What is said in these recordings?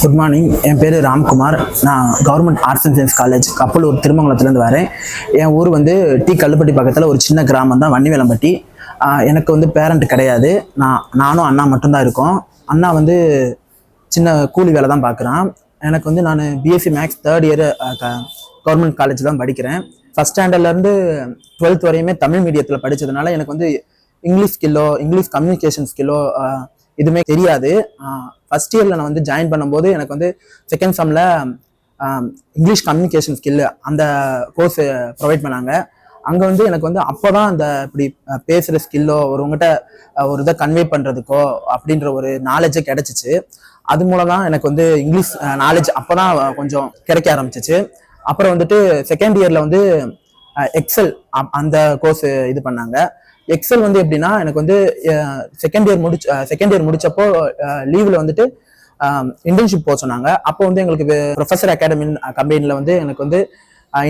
Good morning என் பேர் ராம்குமார். நான் government arts and science college Kappalur திருமங்கலத்துலேருந்து வரேன். என் ஊர் வந்து டி கல்லுப்பட்டி பக்கத்தில் ஒரு சின்ன கிராமம் தான் வன்னிவேலம்பட்டி. எனக்கு வந்து பேரண்ட் கிடையாது. நான் நானும் அண்ணா மட்டும்தான் இருக்கோம். அண்ணா வந்து சின்ன கூலி வேலை தான் பார்க்குறான் எனக்கு வந்து நான் BSc maths third year government college தான் படிக்கிறேன். ஃபஸ்ட் ஸ்டாண்டர்ட்லேருந்து டுவெல்த் வரையுமே தமிழ் மீடியத்தில் படித்ததுனால எனக்கு வந்து இங்கிலீஷ் ஸ்கில்லோ இங்கிலீஷ் கம்யூனிகேஷன் ஸ்கில்லோ எதுவுமே தெரியாது. ஃபர்ஸ்ட் இயரில் நான் வந்து ஜாயின் பண்ணும்போது எனக்கு வந்து செகண்ட் செம்மில் இங்கிலீஷ் கம்யூனிகேஷன் ஸ்கில் அந்த கோர்ஸ் ப்ரொவைட் பண்ணாங்க. அங்கே வந்து எனக்கு வந்து அப்போ தான் அந்த இப்படி பேசுகிற ஸ்கில்லோ ஒருவங்ககிட்ட ஒரு இதை கன்வே பண்ணுறதுக்கோ அப்படின்ற ஒரு நாலேஜே கிடச்சிச்சு. அது மூலம் தான் எனக்கு வந்து இங்கிலீஷ் நாலேஜ் அப்போ தான் கொஞ்சம் கிடைக்க ஆரம்பிச்சிச்சு. அப்புறம் வந்துட்டு செகண்ட் இயரில் வந்து எக்ஸல் அந்த கோர்ஸ் இது பண்ணாங்க. எக்ஸல் வந்து எப்படின்னா எனக்கு வந்து செகண்ட் இயர் முடிச்ச செகண்ட் இயர் முடிச்சப்போ லீவில் வந்துட்டு இன்டர்ன்ஷிப் போக சொன்னாங்க. அப்போ வந்து எங்களுக்கு ப்ரொஃபஸர் அகாடமி கம்பெனியில் வந்து எனக்கு வந்து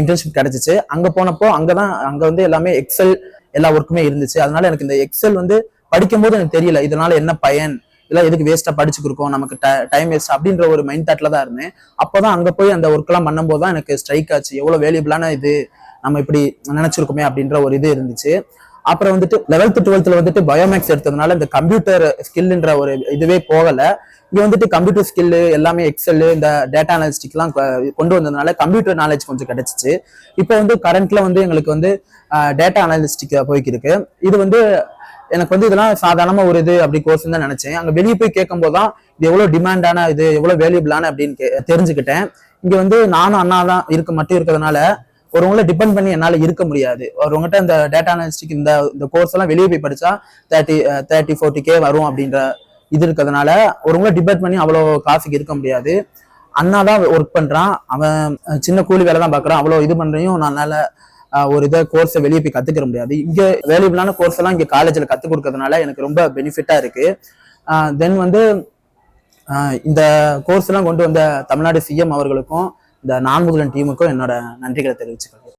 இன்டர்ன்ஷிப் கிடைச்சிச்சு. அங்கே போனப்போ அங்கே தான் அங்கே வந்து எல்லாமே எக்ஸல் எல்லா ஒர்க்குமே இருந்துச்சு. அதனால எனக்கு இந்த எக்ஸல் வந்து படிக்கும்போது எனக்கு தெரியல இதனால என்ன பயன்? இல்லை எதுக்கு வேஸ்ட்டாக படிச்சுக்கிருக்கோம் நமக்கு டைம் வேஸ்ட் அப்படின்ற ஒரு மைண்ட் தாட்டில் தான் இருந்தேன். அப்போ தான் அங்கே போய் அந்த ஒர்க்லாம் பண்ணும்போது தான் எனக்கு ஸ்ட்ரைக் ஆச்சு. எவ்வளோ வேல்யூபிளான இது? நம்ம இப்படி நினைச்சிருக்கோமே அப்படின்ற ஒரு இது இருந்துச்சு. அப்புறம் வந்துட்டு லெவல்த் டுவெல்த்ல வந்துட்டு பயோமேக்ஸ் எடுத்ததுனால இந்த கம்ப்யூட்டர் ஸ்கில்ன்ற ஒரு இதுவே போகல. இங்க வந்துட்டு கம்ப்யூட்டர் ஸ்கில்லு எல்லாமே எக்ஸல் இந்த டேட்டா அனாலிஸ்டிக்லாம் கொண்டு வந்ததுனால கம்ப்யூட்டர் நாலேஜ் கொஞ்சம் கிடைச்சிச்சு. இப்போ வந்து கரண்ட்ல வந்து எங்களுக்கு வந்து டேட்டா அனாலிஸ்டிக் போய்க்கிருக்கு. இது வந்து எனக்கு வந்து இதெல்லாம் சாதாரணமா ஒரு இது அப்படி கோர்ஸ் தான் நினைச்சேன். அங்க வெளியே போய் கேட்கும் போது தான் இது எவ்வளவு டிமாண்டான இது எவ்வளவு வேல்யூபிளான அப்படின்னு கே- தெரிஞ்சுக்கிட்டேன். இங்க வந்து நானும் அண்ணா தான் இருக்க மட்டும் இருக்கிறதுனால ஒருவங்கள டிபெண்ட் பண்ணி என்னால் இருக்க முடியாது. ஒருவங்ககிட்ட இந்த டேட்டா அனாலிஸ்டிக் இந்த இந்த கோர்ஸ் எல்லாம் வெளியே போய் படித்தா தேர்ட்டி தேர்ட்டி ஃபோர்ட்டி கே வரும் அப்படின்ற இது இருக்கிறதுனால ஒருவங்கள டிபெண்ட் பண்ணி அவ்வளோ காசுக்கு இருக்க முடியாது. அண்ணா தான் ஒர்க் பண்ணுறான் அவன் சின்ன கூலி வேலை தான் பார்க்குறான் அவ்வளோ இது பண்ணுறையும் நான் ஒரு இதை கோர்ஸை வெளியே போய் கற்றுக்கிற முடியாது. இங்கே வேல்யூபிளான கோர்ஸ் எல்லாம் இங்கே காலேஜில் கற்றுக் கொடுக்கறதுனால எனக்கு ரொம்ப பெனிஃபிட்டாக இருக்குது தென் வந்து இந்த கோர்ஸ்லாம் கொண்டு வந்த தமிழ்நாடு சிஎம் அவர்களுக்கும் இந்த நான்முதலன் டீமுக்கும் என்னோட நன்றிகளை தெரிவிச்சுக்கிறேன்